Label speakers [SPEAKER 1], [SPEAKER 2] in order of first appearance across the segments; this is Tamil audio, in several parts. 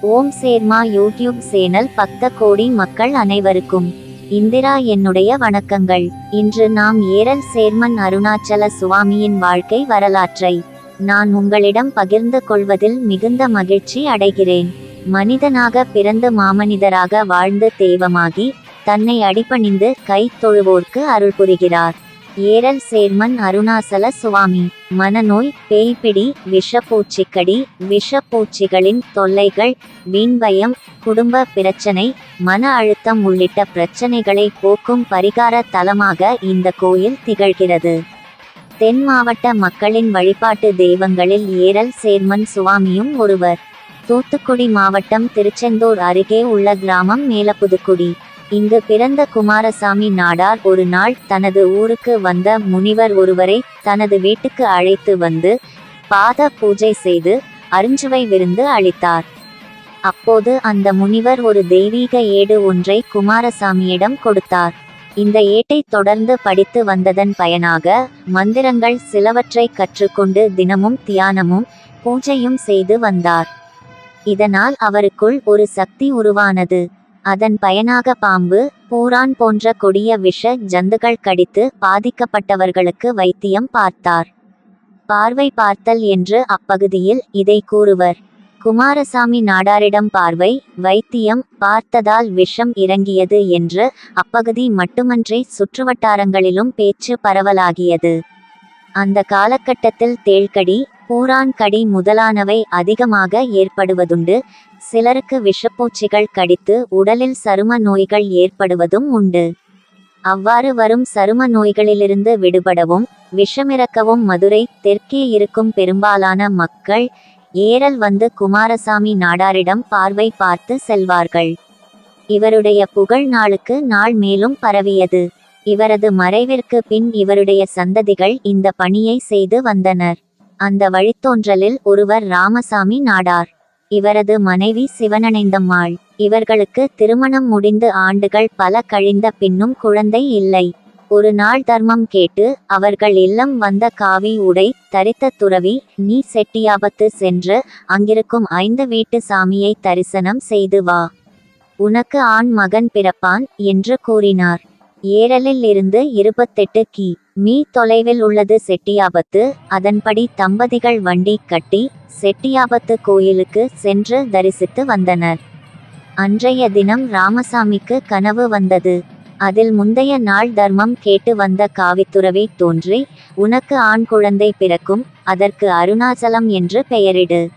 [SPEAKER 1] ஓம் சேர்மா யூடியூப் சேனல் பக்த கோடி மக்கள் அனைவருக்கும் இந்திரா என்னுடைய வணக்கங்கள். இன்று நாம் ஏரல் சேர்மன் அருணாச்சல சுவாமியின் வாழ்க்கை வரலாற்றை நான் உங்களிடம் பகிர்ந்து கொள்வதில் மிகுந்த மகிழ்ச்சி அடைகிறேன். மனிதனாக பிறந்து மாமனிதராக வாழ்ந்து தெய்வமாகி தன்னை அடிபணிந்து கை தொழுவோர்க்கு அருள் புரிகிறார். ஏரல் சேர்மன் அருணாசல சுவாமி. மனநோய் பேய்பிடி விஷப்பூச்சிக்கடி விஷப்பூச்சிகளின் தொல்லைகள் வீண்பயம் குடும்ப பிரச்சனை மன அழுத்தம் உள்ளிட்ட பிரச்சனைகளை போக்கும் பரிகார தலமாக இந்த கோயில் திகழ்கிறது. தென் மாவட்ட மக்களின் வழிபாட்டு தெய்வங்களில் ஏரல் சேர்மன் சுவாமியும் ஒருவர். தூத்துக்குடி மாவட்டம் திருச்செந்தூர் அருகே உள்ள கிராமம் மேலப்புதுக்குடி. இங்கு பிறந்த குமாரசாமி நாடார் ஒரு நாள் தனது ஊருக்கு வந்த முனிவர் ஒருவரை தனது வீட்டுக்கு அழைத்து வந்து பாத பூஜை செய்து அருஞ்சுவை விருந்து அளித்தார். அப்போது அந்த முனிவர் ஒரு தெய்வீக ஏடு ஒன்றை குமாரசாமியிடம் கொடுத்தார். இந்த ஏட்டை தொடர்ந்து படித்து வந்ததன் பயனாக மந்திரங்கள் சிலவற்றை கற்றுக்கொண்டு தினமும் தியானமும் பூஜையும் செய்து வந்தார். இதனால் அவருக்குள் ஒரு சக்தி உருவானது. அதன் பயனாக பாம்பு பூரான் போன்ற கொடிய விஷ ஜந்துகள் கடித்து பாதிக்கப்பட்டவர்களுக்கு வைத்தியம் பார்த்தார். பார்வை பார்த்தல் என்று அப்பகுதியில் இதை கூறுவர். குமாரசாமி நாடாரிடம் பார்வை வைத்தியம் பார்த்ததால் விஷம் இறங்கியது என்று அப்பகுதி மட்டுமன்றி சுற்றுவட்டாரங்களிலும் பேச்சு பரவலாகியது. அந்த காலகட்டத்தில் தேழ்கடி பூரான் கடி முதலானவை அதிகமாக ஏற்படுவதுண்டு சிலருக்கு விஷப்பூச்சிகள் கடித்து உடலில் சரும நோய்கள் ஏற்படுவதும் உண்டு. அவ்வாறு வரும் சரும நோய்களிலிருந்து விடுபடவும் விஷமிறக்கவும் மதுரை தெற்கே இருக்கும் பெரும்பாலான மக்கள் ஏரல் வந்து குமாரசாமி நாடாரிடம் பார்வை பார்த்து செல்வார்கள். இவருடைய புகழ் நாளுக்கு நாள் மேலும் பரவியது. இவரது மறைவிற்கு பின் இவருடைய சந்ததிகள் இந்த பணியை செய்து வந்தனர். அந்த வழித்தோன்றலில் ஒருவர் ராமசாமி நாடார். இவரது மனைவி சிவனடைந்தம்மாள். இவர்களுக்கு திருமணம் முடிந்து ஆண்டுகள் பல கழிந்த பின்னும் குழந்தை இல்லை. ஒரு நாள் தர்மம் கேட்டு அவர்கள் இல்லம் வந்த காவி உடை தரித்த துறவி நீ செட்டியாபத்து சென்று அங்கிருக்கும் ஐந்து வீட்டு சாமியை தரிசனம் செய்து வா. உனக்கு ஆண் மகன் பிறப்பான் என்று கூறினார். ஏரலில் இருந்து இருபத்தெட்டு கி. மீ தொலைவில் உள்ளது செட்டியாபத்து. அதன்படி தம்பதிகள் வண்டி கட்டி செட்டியாபத்து கோயிலுக்கு சென்று தரிசித்து வந்தனர். அன்றைய தினம் ராமசாமிக்கு கனவு வந்தது. அதில் முந்தைய நாள் தர்மம் கேட்டு வந்த காவித்துறவை தோன்றி உனக்கு ஆண் குழந்தை பிறக்கும் அதற்கு அருணாச்சலம் என்று பெயரிடு.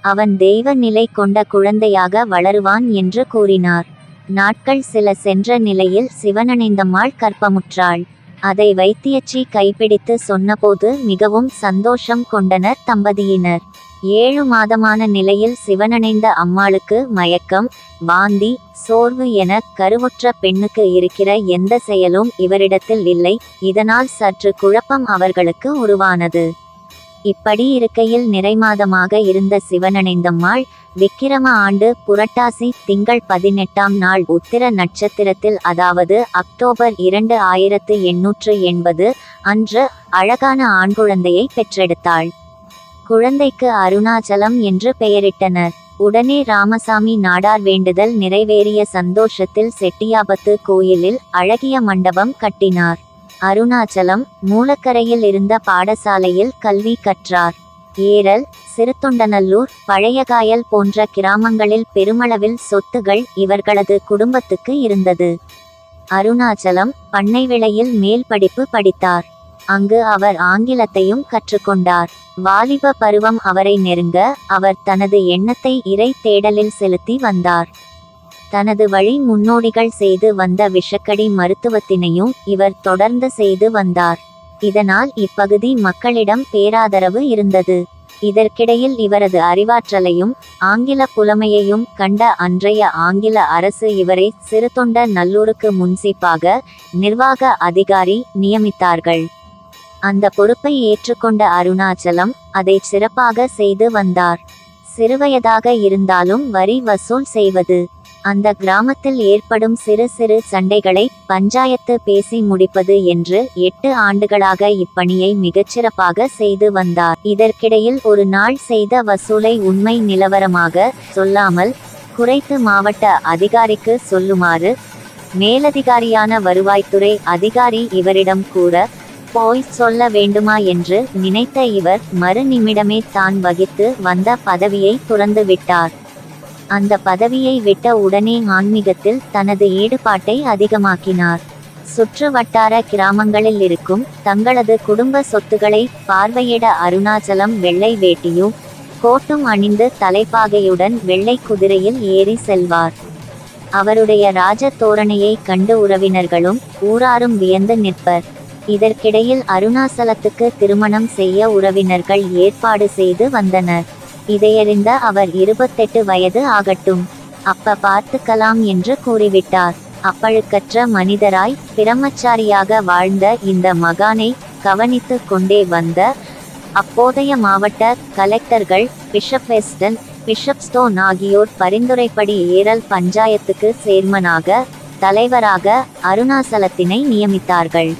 [SPEAKER 1] அவன் தெய்வ நிலை கொண்ட குழந்தையாக வளருவான் என்று கூறினார். நாட்கள் சில சென்ற நிலையில் சிவனணைந்தம்மாள் கற்பமுற்றாள். அதை வைத்தியச்சி கைப்பிடித்து சொன்னபோது மிகவும் சந்தோஷம் கொண்டனர் தம்பதியினர். ஏழு மாதமான நிலையில் சிவனணைந்த அம்மாளுக்கு மயக்கம் வாந்தி சோர்வு என கருவுற்ற பெண்ணுக்கு இருக்கிற எந்த செயலும் இவரிடத்தில் இல்லை இதனால் சற்று குழப்பம் அவர்களுக்கு உருவானது. இப்படி இருக்கையில் நிறைமாதமாக இருந்த சிவனணைந்தம்மாள் விக்கிரம ஆண்டு புரட்டாசி திங்கள் பதினெட்டாம் நாள் உத்திர நட்சத்திரத்தில் அதாவது அக்டோபர் இரண்டு ஆயிரத்து எண்ணூற்று எண்பது அன்று அழகான ஆண் குழந்தையை பெற்றெடுத்தாள். குழந்தைக்கு அருணாச்சலம் என்று பெயரிட்டனர். உடனே ராமசாமி நாடார் வேண்டுதல் நிறைவேறிய சந்தோஷத்தில் செட்டியாபத்து கோயிலில் அழகிய மண்டபம் கட்டினார். அருணாச்சலம் மூலக்கரையில் இருந்த பாடசாலையில் கல்வி கற்றார். ஏரல் சிறுத்தொண்டநல்லூர் பழையகாயல் போன்ற கிராமங்களில் பெருமளவில் சொத்துகள் இவர்களது குடும்பத்துக்கு இருந்தது. அருணாச்சலம் பண்ணை விலையில் மேல் படிப்பு படித்தார். அங்கு அவர் ஆங்கிலத்தையும் கற்றுக்கொண்டார். வாலிப பருவம் அவரை நெருங்க அவர் தனது எண்ணத்தை இறை தேடலில் செலுத்தி வந்தார். தனது வழி முன்னோடிகள் செய்து வந்த விஷக்கடி மருத்துவத்தினையும் இவர் தொடர்ந்து செய்து வந்தார். இதனால் இப்பகுதி மக்களிடம் பேராதரவு இருந்தது. இதற்கிடையில் இவரது அறிவாற்றலையும் ஆங்கில புலமையையும் கண்ட அன்றைய ஆங்கில அரசு இவரை சிறுதொண்ட நல்லூருக்கு முன்சிப்பாக நிர்வாக அதிகாரி நியமித்தார்கள். அந்த பொறுப்பை ஏற்றுக்கொண்ட அருணாச்சலம் அதை சிறப்பாக செய்து வந்தார். சிறுவயதாக இருந்தாலும் வரி வசூல் செய்வது அந்த கிராமத்தில் ஏற்படும் சிறு சிறு சண்டைகளை பஞ்சாயத்து பேசி முடிப்பது என்று எட்டு ஆண்டுகளாக இப்பணியை மிகச்சிறப்பாக செய்து வந்தார். இதற்கிடையில் ஒரு நாள் செய்த வசூலை உண்மை நிலவரமாக சொல்லாமல் குறைத்து மாவட்ட அதிகாரிக்கு சொல்லுமாறு மேலதிகாரியான வருவாய்த்துறை அதிகாரி இவரிடம் கூட போய் சொல்ல வேண்டுமா? என்று நினைத்த இவர் மறு நிமிடமே தான் வகித்து வந்த பதவியை துறந்து விட்டார். அந்த பதவியை விட்ட உடனே ஆன்மீகத்தில் தனது ஈடுபாட்டை அதிகமாக்கினார். சுற்று வட்டார கிராமங்களில் இருக்கும் தங்களது குடும்ப சொத்துக்களை பார்வையிட அருணாச்சலம் வெள்ளை வேட்டியும் கோட்டும் அணிந்து தலைப்பாகையுடன் வெள்ளை குதிரையில் ஏறி செல்வார். அவருடைய ராஜ தோரணையை கண்டு உறவினர்களும் ஊராரும் வியந்து நிற்பர். இதற்கிடையில் அருணாசலத்துக்கு திருமணம் செய்ய உறவினர்கள் ஏற்பாடு செய்து வந்தனர். இதையறிந்த அவர் இருபத்தெட்டு வயது ஆகட்டும். அப்ப பார்த்துக்கலாம் என்று கூறிவிட்டார். அப்பழுக்கற்ற மனிதராய் பிரம்மச்சாரியாக வாழ்ந்த இந்த மகானை கவனித்து கொண்டே வந்த அப்போதைய மாவட்ட கலெக்டர்கள் பிஷப் வெஸ்டன் பிஷப் ஸ்டோன் ஆகியோர் பரிந்துரைப்படி ஏரல் பஞ்சாயத்துக்கு சேர்மனாக தலைவராக அருணாசலத்தினை நியமித்தார்கள்.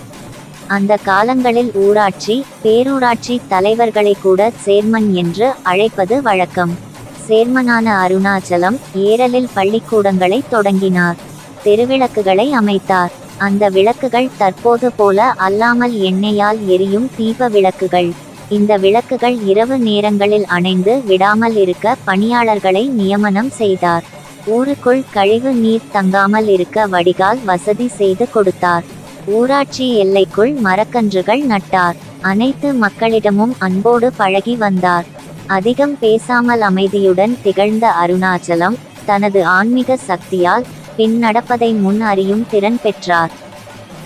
[SPEAKER 1] அந்த காலங்களில் ஊராட்சி பேரூராட்சி தலைவர்களை கூட சேர்மன் என்று அழைப்பது வழக்கம். சேர்மனான அருணாச்சலம் ஏரலில் பள்ளிக்கூடங்களை தொடங்கினார். தெருவிளக்குகளை அமைத்தார். அந்த விளக்குகள் தற்போது போல அல்லாமல் எண்ணெயால் எரியும் தீப விளக்குகள். இந்த விளக்குகள் இரவு நேரங்களில் அணைந்து விடாமல் இருக்க பணியாளர்களை நியமனம் செய்தார். ஊருக்குள் கழிவு நீர் தங்காமல் இருக்க வடிகால் வசதி செய்து கொடுத்தார். ஊராட்சி எல்லைக்குள் மரக்கன்றுகள் நட்டார். அனைத்து மக்களிடமும் அன்போடு பழகி வந்தார். அதிகம் பேசாமல் அமைதியுடன் திகழ்ந்த அருணாச்சலம் தனது ஆன்மீக சக்தியால் பின் நடப்பதை முன் அறியும் திறன் பெற்றார்.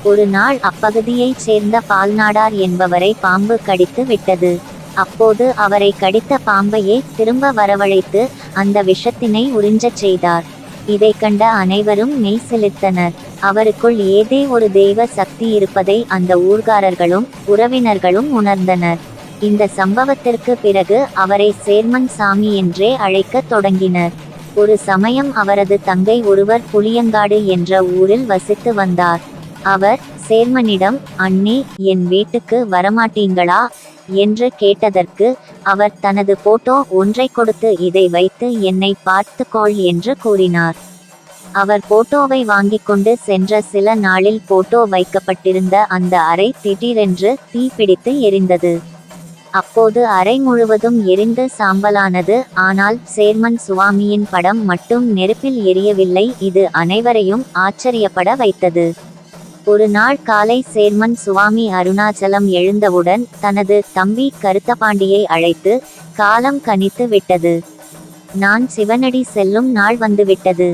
[SPEAKER 1] ஒரு நாள் அப்பகுதியைச் சேர்ந்த பால்நாடார் என்பவரை பாம்பு கடித்து விட்டது. அப்போது அவரை கடித்த பாம்பையே திரும்ப வரவழைத்து அந்த விஷத்தினை உறிஞ்சச் செய்தார். இதை கண்ட அனைவரும் மெய் செலுத்தனர். அவருக்குள் ஏதே ஒரு தெய்வ சக்தி இருப்பதை அந்த ஊர்காரர்களும் உறவினர்களும் உணர்ந்தனர். இந்த சம்பவத்திற்கு பிறகு அவரை சேர்மன் சாமி என்றே அழைக்கத் தொடங்கினர். ஒரு சமயம் அவரது தங்கை ஒருவர் புளியங்காடு என்ற ஊரில் வசித்து வந்தார். அவர் சேர்மனிடம் அண்ணே என் வீட்டுக்கு வரமாட்டீங்களா? என்று கேட்டதற்கு அவர் தனது போட்டோ ஒன்றை கொடுத்து இதை வைத்து என்னை பார்த்துக்கொள் என்று கூறினார். அவர் போட்டோவை வாங்கிக் கொண்டு சென்ற சில நாளில் போட்டோ வைக்கப்பட்டிருந்த அந்த அறை திடீரென்று தீப்பிடித்து எரிந்தது. அப்போது அறை முழுவதும் எரிந்து சாம்பலானது ஆனால் சேர்மன் சுவாமியின் படம் மட்டும் நெருப்பில் எரியவில்லை இது அனைவரையும் ஆச்சரியப்பட வைத்தது. ஒரு நாள் காலை சேர்மன் சுவாமி அருணாச்சலம் எழுந்தவுடன் தனது தம்பி கருத்தபாண்டியை அழைத்து காலம் கணித்து விட்டது. நான் சிவனடி செல்லும் நாள் வந்துவிட்டது.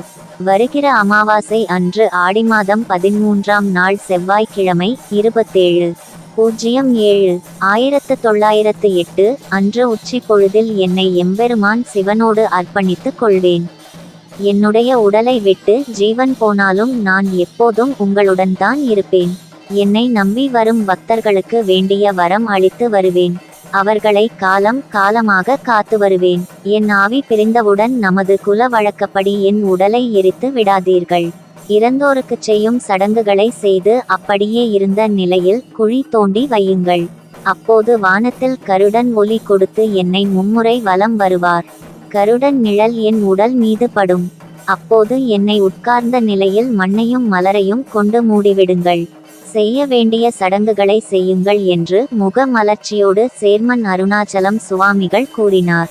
[SPEAKER 1] வருகிற அமாவாசை அன்று ஆடி மாதம் பதிமூன்றாம் நாள் செவ்வாய்க்கிழமை இருபத்தேழு. பூஜ்ஜியம் ஏழு. ஆயிரத்து தொள்ளாயிரத்து எட்டு. அன்று உச்சி பொழுதில் என்னை எம்பெருமான் சிவனோடு அர்ப்பணித்துக் கொள்வேன். என்னுடைய உடலை விட்டு ஜீவன் போனாலும் நான் எப்போதும் உங்களுடன் தான் இருப்பேன். என்னை நம்பி வரும் பக்தர்களுக்கு வேண்டிய வரம் அளித்து வருவேன். அவர்களை காலம் காலமாக காத்து வருவேன். என் ஆவி பிரிந்தவுடன் நமது குல வழக்கப்படி என் உடலை எரித்து விடாதீர்கள். இறந்தோருக்கு செய்யும் சடங்குகளை செய்து அப்படியே இருந்த நிலையில் குழி தோண்டி வையுங்கள். அப்போது வானத்தில் கருடன் ஒலி கொடுத்து என்னை மும்முறை வலம் வருவார். கருடன் நிழல் என் உடல் மீது படும். அப்போது என்னை உட்கார்ந்த நிலையில் மண்ணையும் மலரையும் கொண்டு மூடிவிடுங்கள். செய்ய வேண்டிய சடங்குகளை செய்யுங்கள் என்று முகமலர்ச்சியோடு சேர்மன் அருணாச்சலம் சுவாமிகள் கூறினார்.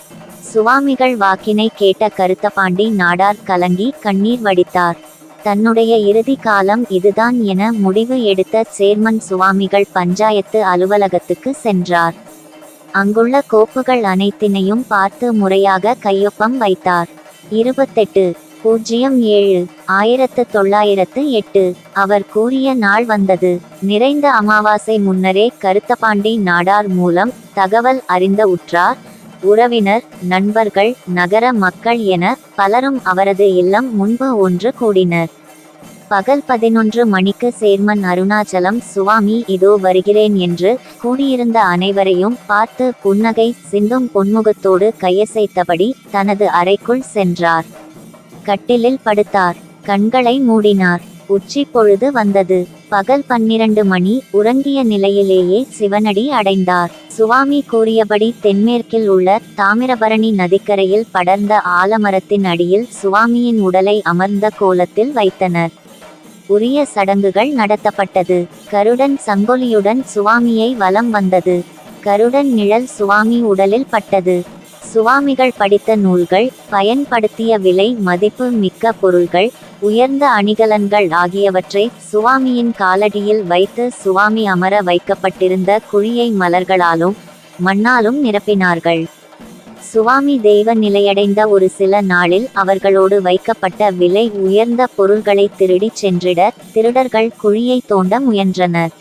[SPEAKER 1] சுவாமிகள் வாக்கினை கேட்ட கருத்தபாண்டி நாடார் கலங்கி கண்ணீர் வடித்தார். தன்னுடைய இறுதி காலம் இதுதான் என முடிவு எடுத்த சேர்மன் சுவாமிகள் பஞ்சாயத்து அலுவலகத்துக்கு சென்றார். அங்குள்ள கோப்புகள் அனைத்தினையும் பார்த்து முறையாக கையொப்பம் வைத்தார். இருபத்தெட்டு பூஜ்ஜியம் ஏழு ஆயிரத்து தொள்ளாயிரத்து எட்டு. அவர் கூறிய நாள் வந்தது. நிறைந்த அமாவாசை முன்னரே கருத்தபாண்டி நாடார் மூலம் தகவல் அறிந்த உற்றார் உறவினர் நண்பர்கள் நகர மக்கள் என பலரும் அவரது இல்லம் முன்பு ஒன்று கூடினர். பகல் பதினொன்று மணிக்கு சேர்மன் அருணாச்சலம் சுவாமி இதோ வருகிறேன் என்று கூடியிருந்த அனைவரையும் பார்த்து புன்னகை சிந்தும் பொன்முகத்தோடு கையசைத்தபடி தனது அறைக்குள் சென்றார். கட்டிலில் படுத்தார். கண்களை மூடினார். உச்சி பொழுது வந்தது. பகல் பன்னிரண்டு மணி. உறங்கிய நிலையிலேயே சிவனடி அடைந்தார். சுவாமி கூறியபடி தென்மேற்கில் உள்ள தாமிரபரணி நதிக்கரையில் படர்ந்த ஆலமரத்தின் அடியில் சுவாமியின் உடலை அமர்ந்த கோலத்தில் வைத்தனர். உரிய சடங்குகள் நடத்தப்பட்டது. கருடன் சங்கொலியுடன் சுவாமியை வலம் வந்தது. கருடன் நிழல் சுவாமி உடலில் பட்டது. சுவாமிகள் படித்த நூல்கள் பயன்படுத்திய விலை மதிப்பு மிக்க பொருள்கள் உயர்ந்த அணிகலன்கள் ஆகியவற்றை சுவாமியின் காலடியில் வைத்து சுவாமி அமர வைக்கப்பட்டிருந்த குழியை மலர்களாலும் மண்ணாலும் நிரப்பினார்கள். சுவாமி தெய்வ நிலையடைந்த ஒரு சில நாளில் அவர்களோடு வைக்கப்பட்ட விலை உயர்ந்த பொருள்களை திருடிச் சென்றிட திருடர்கள் குழியை தோண்ட முயன்றனர்.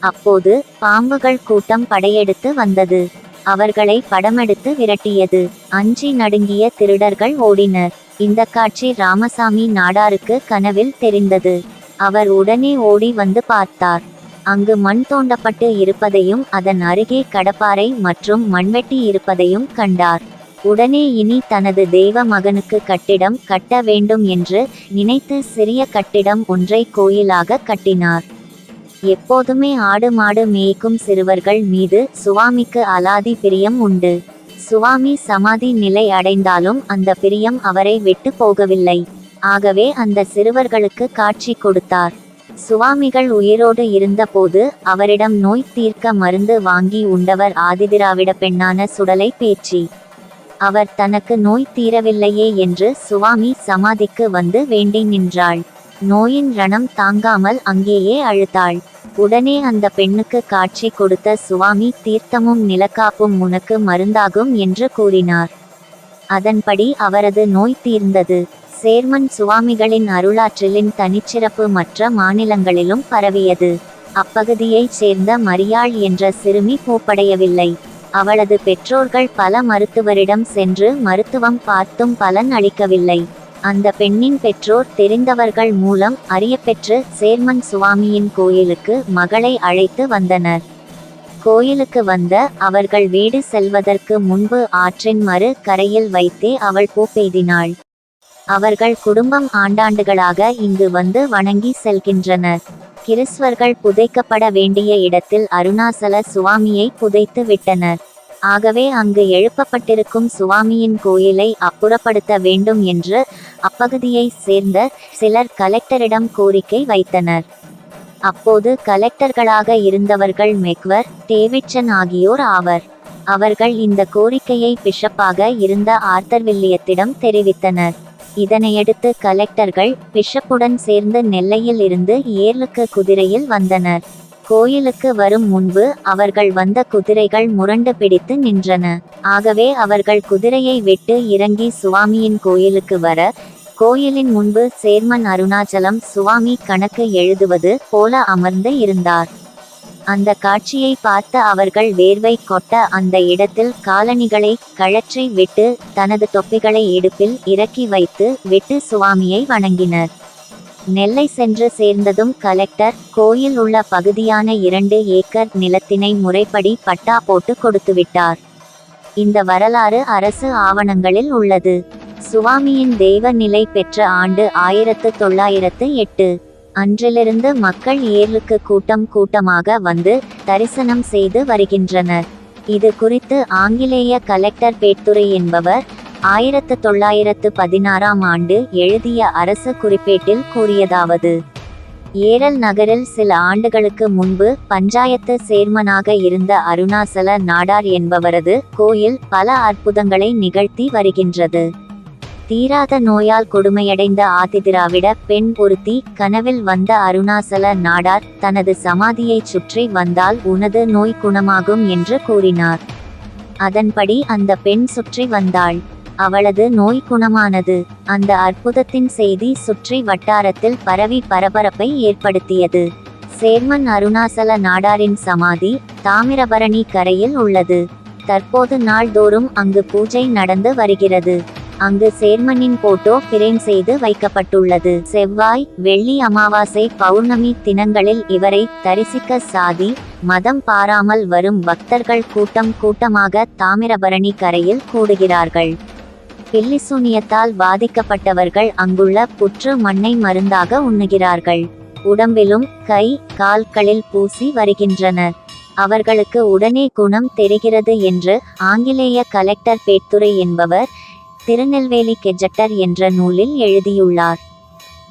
[SPEAKER 1] அப்போது பாம்புகள் கூட்டம் படையெடுத்து வந்தது. அவர்களை படமெடுத்து விரட்டியது. அஞ்சி நடுங்கிய திருடர்கள் ஓடினர். இந்த காட்சி ராமசாமி நாடாருக்கு கனவில் தெரிந்தது. அவர் உடனே ஓடி வந்து பார்த்தார். அங்கு மண் தோண்டப்பட்டு இருப்பதையும் அதன் அருகே கடப்பாறை மற்றும் மண்வெட்டி இருப்பதையும் கண்டார். உடனே இனி தனது தெய்வ மகனுக்கு கட்டிடம் கட்ட வேண்டும் என்று நினைத்து சிறிய கட்டிடம் ஒன்றை கோயிலாக கட்டினார். எப்போதுமே ஆடு மாடு மேய்க்கும் சிறுவர்கள் மீது சுவாமிக்கு அலாதி பிரியம் உண்டு. சுவாமி சமாதி நிலை அடைந்தாலும் அந்த பிரியம் அவரை விட்டு போகவில்லை. ஆகவே அந்த சிறுவர்களுக்கு காட்சி கொடுத்தார். சுவாமிகள் உயிரோடு இருந்தபோது அவரிடம் நோய் தீர்க்க மருந்து வாங்கி உண்டவர் ஆதிதிராவிட பெண்ணான சுடலை பேச்சி. அவர் தனக்கு நோய் தீரவில்லையே என்று சுவாமி சமாதிக்கு வந்து வேண்டி நின்றாள். நோயின் ரணம் தாங்காமல் அங்கேயே அழுத்தாள் உடனே அந்த பெண்ணுக்கு காட்சி கொடுத்த சுவாமி தீர்த்தமும் நிலக்காப்பும் உனக்கு மருந்தாகும் என்று கூறினார். அதன்படி அவரது நோய் தீர்ந்தது. சேர்மன் சுவாமிகளின் அருளாற்றலின் தனிச்சிறப்பு மற்ற மாநிலங்களிலும் பரவியது. அப்பகுதியைச் சேர்ந்த மரியாள் என்ற சிறுமி பூப்படையவில்லை. அவளது பெற்றோர்கள் பல மருத்துவரிடம் சென்று மருத்துவம் பார்த்தும் பலன் அளிக்கவில்லை. அந்த பெண்ணின் பெற்றோர் தெரிந்தவர்கள் மூலம் அறியப்பெற்று சேர்மன் சுவாமியின் கோயிலுக்கு மகளை அழைத்து வந்தனர். கோயிலுக்கு வந்த அவர்கள் வீடு செல்வதற்கு முன்பு ஆற்றின் மறு கரையில் வைத்தே அவள் பூப்பெய்தினாள் அவர்கள் குடும்பம் ஆண்டாண்டுகளாக இங்கு வந்து வணங்கி செல்கின்றனர். கிறிஸ்வர்கள் புதைக்கப்பட வேண்டிய இடத்தில் அருணாசல சுவாமியை புதைத்து விட்டனர். ஆகவே அங்கு எழுப்பப்பட்டிருக்கும் சுவாமியின் கோயிலை அப்புறப்படுத்த வேண்டும் என்று அப்பகுதியை சேர்ந்த சிலர் கலெக்டரிடம் கோரிக்கை வைத்தனர். அப்போது கலெக்டர்களாக இருந்தவர்கள் மெக்வர் டேவிட்சன் ஆகியோர் ஆவர். அவர்கள் இந்த கோரிக்கையை பிஷப்பாக இருந்த ஆர்த்தர் வில்லியத்திடம் தெரிவித்தனர். இதனையடுத்து கலெக்டர்கள் பிஷப்புடன் சேர்ந்து நெல்லையில் இருந்து ஏர்லுக்கு குதிரையில் வந்தனர். கோயிலுக்கு வரும் முன்பு அவர்கள் வந்த குதிரைகள் முரண்டு பிடித்து நின்றன. ஆகவே அவர்கள் குதிரையை விட்டு இறங்கி சுவாமியின் கோயிலுக்கு வர கோயிலின் முன்பு சேர்மன் அருணாச்சலம் சுவாமி கணக்கு எழுதுவது போல அமர்ந்து இருந்தார். அந்த காட்சியை பார்த்த அவர்கள் வேர்வை கொட்ட அந்த இடத்தில் காலணிகளை கழற்றி விட்டு தனது தொப்பிகளை இடுப்பில் இறக்கி வைத்து விட்டு சுவாமியை வணங்கினர். நெல்லை சென்று சேர்ந்ததும் கலெக்டர் கோயில் உள்ள பகுதியான இரண்டு ஏக்கர் நிலத்தினை முறைப்படி பட்டா போட்டு கொடுத்துவிட்டார் இந்த வரலாறு அரசு ஆவணங்களில் உள்ளது. சுவாமியின் தெய்வ நிலை பெற்ற ஆண்டு ஆயிரத்து தொள்ளாயிரத்து எட்டு. அன்றிலிருந்து மக்கள் ஏர்லுக்கு கூட்டம் கூட்டமாக வந்து தரிசனம் செய்து வருகின்றனர். இது குறித்து ஆங்கிலேய கலெக்டர் பேட்துரை என்பவர் ஆயிரத்து தொள்ளாயிரத்து பதினாறாம் ஆண்டு எழுதிய அரசு குறிப்பேட்டில் கூறியதாவது. ஏரல் நகரில் சில ஆண்டுகளுக்கு முன்பு பஞ்சாயத்து சேர்மனாக இருந்த அருணாசல நாடார் என்பவரது கோயில் பல அற்புதங்களை நிகழ்த்தி வருகின்றது. தீராத நோயால் கொடுமையடைந்த ஆதிதிராவிட பெண் பொருத்தி கனவில் வந்த அருணாசல நாடார் தனது சமாதியைச் சுற்றி வந்தால் உனது நோய் குணமாகும் என்று கூறினார். அதன்படி அந்த பெண் சுற்றி வந்தாள். அவளது நோய் குணமானது. அந்த அற்புதத்தின் செய்தி சுற்றி வட்டாரத்தில் பரவி பரபரப்பை ஏற்படுத்தியது. சேர்மன் அருணாசல நாடாரின் சமாதி தாமிரபரணி கரையில் உள்ளது. தற்போது நாள்தோறும் அங்கு பூஜை நடந்து வருகிறது. அங்கு சேர்மனின் போட்டோ பிரேம் செய்து வைக்கப்பட்டுள்ளது. செவ்வாய் வெள்ளி அமாவாசை பௌர்ணமி தினங்களில் இவரை தரிசிக்க சாதி மதம் பாராமல் வரும் பக்தர்கள் கூட்டம் கூட்டமாக தாமிரபரணி கரையில் கூடுகிறார்கள். பில்லிசூனியத்தால் பாதிக்கப்பட்டவர்கள் அங்குள்ள புற்று மண்ணை மருந்தாக உண்ணுகிறார்கள். உடம்பிலும் கை கால்களில் பூசி வருகின்றனர். அவர்களுக்கு உடனே குணம் தெரிகிறது என்று ஆங்கிலேய கலெக்டர் பேத்துரை என்பவர் திருநெல்வேலி கெஜட்டர் என்ற நூலில் எழுதியுள்ளார்.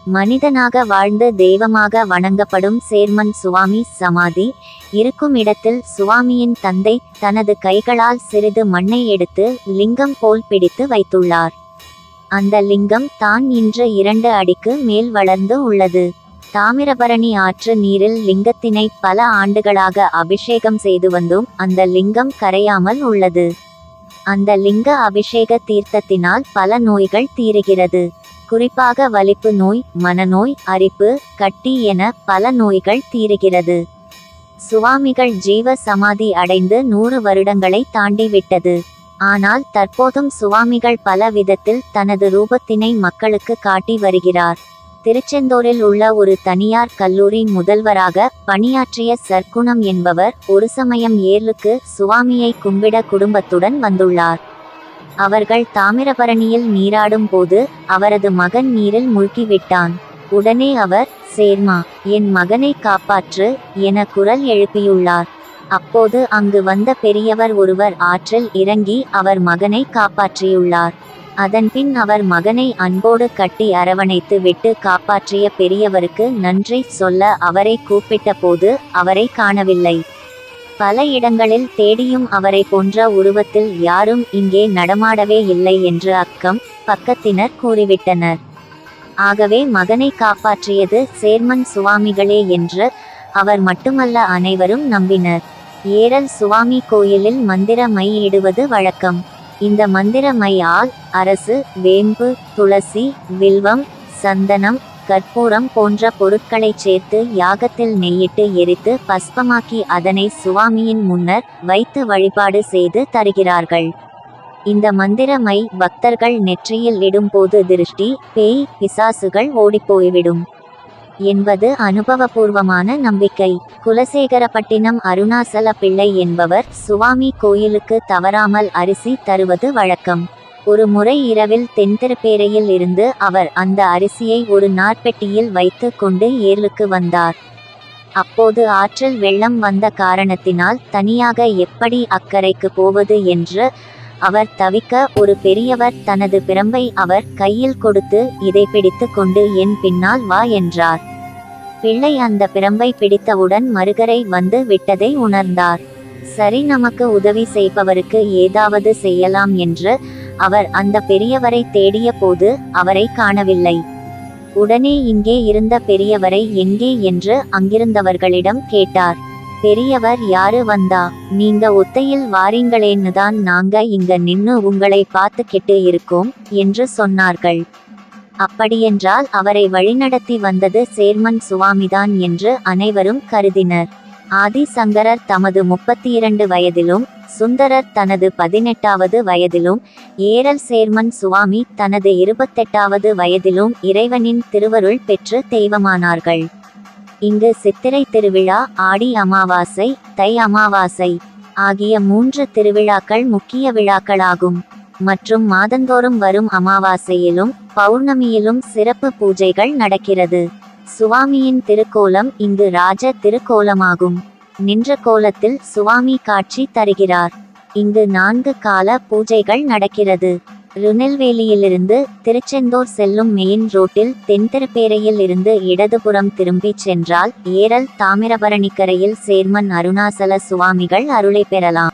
[SPEAKER 1] மனிதனாக வாழ்ந்து தெய்வமாக வணங்கப்படும் சேர்மன் சுவாமி சமாதி. இருக்கும் இடத்தில் சுவாமியின் தந்தை தனது கைகளால் சிறிது மண்ணை எடுத்து லிங்கம் போல் பிடித்து வைத்துள்ளார். அந்த லிங்கம் தான் இன்று இரண்டு அடிக்கு மேல் வளர்ந்து உள்ளது. தாமிரபரணி ஆற்று நீரில் லிங்கத்தினை பல ஆண்டுகளாக அபிஷேகம் செய்து வந்தும் அந்த லிங்கம் கரையாமல் உள்ளது. அந்த லிங்க அபிஷேக தீர்த்தத்தினால் பல நோய்கள் தீருகிறது. குறிப்பாக வலிப்பு நோய் மனநோய் அரிப்பு கட்டி என பல நோய்கள் தீருகிறது. சுவாமிகள் ஜீவ சமாதி அடைந்து நூறு வருடங்களை தாண்டிவிட்டது ஆனால் தற்போதும் சுவாமிகள் பல விதத்தில் தனது ரூபத்தினை மக்களுக்கு காட்டி வருகிறார். திருச்செந்தூரில் உள்ள ஒரு தனியார் கல்லூரி முதல்வராக பணியாற்றிய சர்க்குணம் என்பவர் ஒரு சமயம் ஏர்லுக்கு சுவாமியை கும்பிட குடும்பத்துடன் வந்துள்ளார். அவர்கள் தாமிரபரணியில் நீராடும் போது அவரது மகன் நீரில் மூழ்கிவிட்டான். உடனே அவர் சேர்மா என் மகனை காப்பாற்று என குரல் எழுப்பியுள்ளார். அப்போது அங்கு வந்த பெரியவர் ஒருவர் ஆற்றில் இறங்கி அவர் மகனை காப்பாற்றியுள்ளார். அதன்பின் அவர் மகனை அன்போடு கட்டி அரவணைத்து விட்டு காப்பாற்றிய பெரியவருக்கு நன்றி சொல்ல அவரை கூப்பிட்ட போது அவரை காணவில்லை. பல இடங்களில் தேடியும் அவரை போன்ற உருவத்தில் யாரும் இங்கே நடமாடவே இல்லை என்று அக்கம் பக்கத்தினர் கூறிவிட்டனர். ஆகவே மகனை காப்பாற்றியது சேர்மன் சுவாமிகளே என்று அவர் மட்டுமல்ல அனைவரும் நம்பினர். ஏரல் சுவாமி கோயிலில் மந்திர மை இடுவது வழக்கம். இந்த மந்திர மையால் அரசு வேம்பு துளசி வில்வம் சந்தனம் கற்பூரம் போன்ற பொருட்களைச் சேர்த்து யாகத்தில் நெய்யிட்டு எரித்து பஸ்பமாக்கி அதனை சுவாமியின் முன்னர் வைத்து வழிபாடு செய்து தருகிறார்கள். இந்த மந்திரமை பக்தர்கள் நெற்றியில் இடும்போது திருஷ்டி பேய் பிசாசுகள் ஓடிப்போய்விடும். என்பது அனுபவபூர்வமான நம்பிக்கை. குலசேகரப்பட்டினம் அருணாசல பிள்ளை என்பவர் சுவாமி கோயிலுக்கு தவறாமல் அரிசி தருவது வழக்கம். ஒரு முறை இரவில் தென்திருப்பேரையில் இருந்து அவர் அந்த அரிசியை ஒரு நார்பெட்டியில் வைத்து கொண்டு ஏர்லுக்கு வந்தார். அப்போது ஆற்றில் வெள்ளம் வந்த காரணத்தினால் தனியாக எப்படி அக்கறைக்கு போவது என்று அவர் தவிக்க ஒரு பெரியவர் தனது பிரம்பை அவர் கையில் கொடுத்து இதை பிடித்து கொண்டு என் பின்னால் வா என்றார். பிள்ளை அந்த பிரம்பை பிடித்தவுடன் மறுகரை வந்து விட்டதை உணர்ந்தார். சரி நமக்கு உதவி செய்பவருக்கு ஏதாவது செய்யலாம் என்று அவர் அந்த பெரியவரை தேடிய போது அவரை காணவில்லை. உடனே இங்கே இருந்த பெரியவரை எங்கே என்று அங்கிருந்தவர்களிடம் கேட்டார். பெரியவர் யாரு வந்தா? நீங்க ஒத்தையில் வாரீங்களேன்னு தான் நாங்க இங்க நின்னு உங்களை பார்த்துக்கிட்டு இருக்கோம் என்று சொன்னார்கள். அப்படியென்றால் அவரை வழிநடத்தி வந்தது சேர்மன் சுவாமிதான் என்று அனைவரும் கருதினர். ஆதிசங்கரர் தமது முப்பத்தி இரண்டு வயதிலும் சுந்தரர் தனது பதினெட்டாவது வயதிலும் ஏரல் சேர்மன் சுவாமி தனது இருபத்தெட்டாவது வயதிலும் இறைவனின் திருவருள் பெற்று தெய்வமானார்கள். இங்கு சித்திரை திருவிழா ஆடி அமாவாசை தை அமாவாசை ஆகிய மூன்று திருவிழாக்கள் முக்கிய விழாக்களாகும். மற்றும் மாதந்தோறும் வரும் அமாவாசையிலும் பௌர்ணமியிலும் சிறப்பு பூஜைகள் நடக்கிறது. சுவாமியின் திருக்கோலம் இங்கு ராஜ திருக்கோலமாகும். நின்ற கோலத்தில் சுவாமி காட்சி தருகிறார். இங்கு நான்கு கால பூஜைகள் நடக்கிறது. திருநெல்வேலியிலிருந்து திருச்செந்தூர் செல்லும் மெயின் ரோட்டில் தென்திருப்பேரையில் இருந்து இடதுபுறம் திரும்பிச் சென்றால் ஏரல் தாமிரபரணிக்கரையில் சேர்மன் அருணாசல சுவாமிகள் அருளை பெறலாம்.